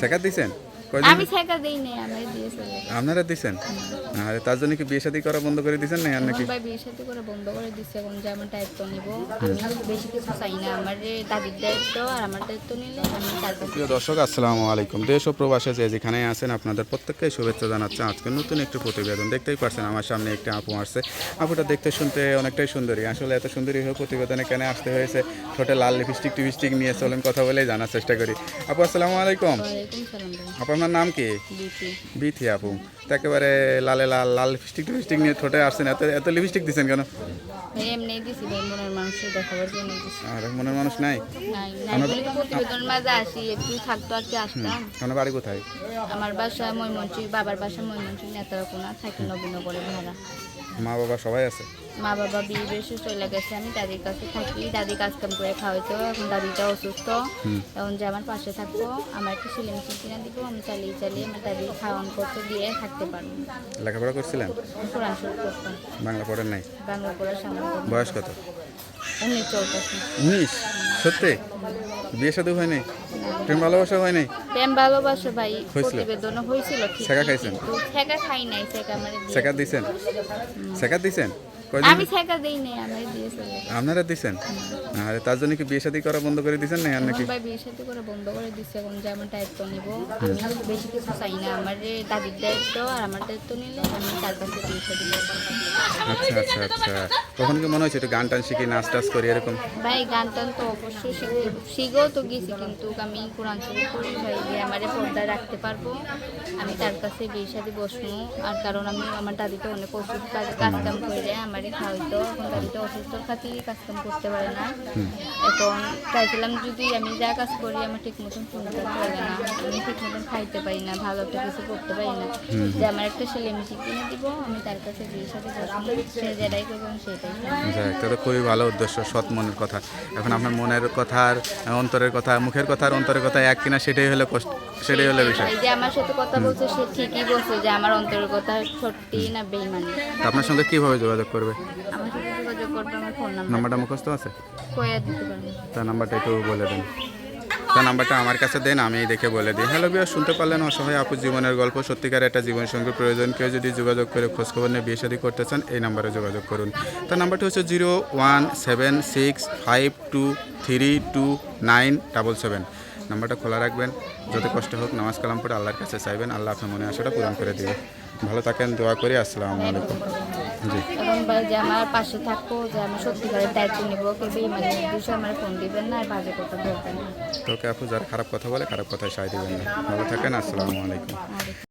শেখার দিছেন? কয়দিন আমি ছেকা দেই নাই আমি দিয়েছি আপনারা দিছেন? আরে তার জন্য কি বিয়ে শাদী করা বন্ধ করে দিছেন না নাকি? ভাই বিয়ের সাথে করে বন্ধ করে দিচ্ছে এখন যে আমার দায়িত্ব নিব আমি বেশি কিছু চাই না আমার দাদির দায়িত্ব আর আমার দায়িত্ব নিলে আমি তার প্রিয় দর্শক আসসালামু আলাইকুম। দেশ ও প্রবাসে যে যেখানে আছেন আপনাদের প্রত্যেককে শুভেচ্ছা জানাচ্ছে। আজকে নতুন একটি প্রতিবেদন দেখতেই পারছেন আমার সামনে একটি আপু আসছে। আপুটা দেখতে শুনতে অনেকটাই সুন্দরী। আসলে এত সুন্দরী হয়ে প্রতিবেদনে কেন আসতে হয়েছে? ঠোঁটে লাল লিপস্টিক টিপস্টিক নিয়ে চলেন কথা বলেই জানার চেষ্টা করি। আপু আসসালামু আলাইকুম। আপু আপনার নাম কি? বিথি। আপু। তো একেবারে লালে লাল লাল লিপস্টিক টিপস্টিক নিয়ে ঠোঁটে আসছেন। এত এত লিপস্টিক দিচ্ছেন কেন? এমনি দিছি ভাই মনের মানুষের দেখাবার জন্য আর মনের মানুষ নাই? প্রতিবেদন মাঝে আসি একটু থাকতো আর কি আসতাম। আপনার বাড়ি কোথায়? আমার বাসা ময়মনসিং বাবার বাসা ময়মনসিং নেতারকোনা থাকি নবীনগরে ভাড়া। মা বাবা সবাই আছে? মা বাবা বিয়ে বেশি চলে গেছে। আমি দাদির কাছে থাকি। দাদি কাজ কাম করে খাওয়াইতো। এখন দাদিটা অসুস্থ। এখন যে আমার পাশে থাকব আমার একটু সিলিং মেশিন কিনে দিব আমি চালিয়ে চালিয়ে আমার দাদি খাওয়ান করতে দিয়ে থাকতে পারব। লেখাপড়া করছিলাম করতাম বাংলা পড়ার নাই? বাংলা পড়ার সামনে বয়স কত? উনিশ চলতেছে উনিশ? সত্যি? বিয়ে সাথে হয় নাই প্রেম ভালোবাসা হয় নাই ভালোবাসা ভাই প্রতিবেদন হয়েছিল ছেঁকা খাইছেন? ছেঁকা খাই নাই ছেঁকা আমার শেখার দিছেন? শেখার দিছেন? আমি ছেঁকা দিই নাই আমি দিয়েছি। আপনারা দিছেন? আরে তার জন্য কি বিয়ে শাদী করা বন্ধ করে দিছেন না আর নাকি? ভাই বিয়ের সাথে করে বন্ধ করে দিচ্ছে এখন যে আমার দায়িত্ব নিব আমি বেশি কিছু চাই না। আমার দাদির দায়িত্ব আর আমার দায়িত্ব নিলে আমি তার কাছে বিয়ে সাথে আচ্ছা আচ্ছা আচ্ছা। কখন কি মনে হচ্ছে একটু গান টান শিখি নাচ টাচ করি এরকম? ভাই গান টান তো অবশ্যই শিখেও তো গেছি কিন্তু আমি কোরআন শরীফ ভাই। যে আমার পর্দা রাখতে পারব। আমি তার কাছে বিয়ে সাথে বসবো। আর কারণ আমি আমার দাদিকে অনেক ওষুধ কাজ কাম করে আমার খাওয়াইতো। এখন দাদিটা অসুস্থ খাতিরই কাজ কাম করতে পারে না। এখন চাইছিলাম যদি আমি যা কাজ করি আমার ঠিক মতন ফোনটা চলে না। খাইতে পারি না ভালো একটা কিছু করতে পারি না। যে আমার একটা ছেলে মিশি কিনে দিব আমি তার কাছে বিয়ের সাথে সে যেটাই করব আমি সেটাই করব। যাক তো খুবই ভালো উদ্দেশ্য সৎ মনের কথা। এখন আপনার মনের কথা আর অন্তরের কথা মুখের কথা আর অন্তরের কথা এক কিনা সেটাই হলো কষ্ট সেটাই হলো বিষয়। যে আমার সাথে কথা বলছে সে ঠিকই বলছে যে আমার অন্তরের কথা সত্যি না বেইমানি। আপনার সঙ্গে কীভাবে যোগাযোগ করবে? আমার সাথে যোগাযোগ করবে আমার ফোন নাম্বার। নাম্বারটা মুখস্থ আছে? কয়ে দিতে পারবে। তার নাম্বারটা একটু বলে দেন। তার নাম্বারটা আমার কাছে দেন আমি দেখে বলে দিই। হ্যালো বিয়া শুনতে পারলেন অসহায় আপুর জীবনের গল্প, সত্যিকার একটা জীবন সঙ্গী প্রয়োজন। কেউ যদি যোগাযোগ করে খোঁজখবর নিয়ে বিয়ে শাদী করতে চান, এই নাম্বারে যোগাযোগ করুন। তার নাম্বারটি হচ্ছে zero one seven six five two three two nine double seven. নাম্বারটা খোলা রাখবেন। যত কষ্ট হোক, নামাজ কালাম পড়ে আল্লাহর কাছে চাইবেন, আল্লাহ আপনার মনে আশাটা পূরণ করে দিবে। ভালো থাকেন, দোয়া করি, আসসালামু আলাইকুম। ভাই যে আমার পাশে থাকব যে আমি সত্যিকারের দায়িত্ব নিব কেউ মানে বিষয়ে আমার ফোন দিবেন না আর বাজে কথা বলবেন না। তোকে আপু যারা খারাপ কথা বলে খারাপ কথায় সায় দিবেন না। ভালো থাকেন আসসালামু আলাইকুম।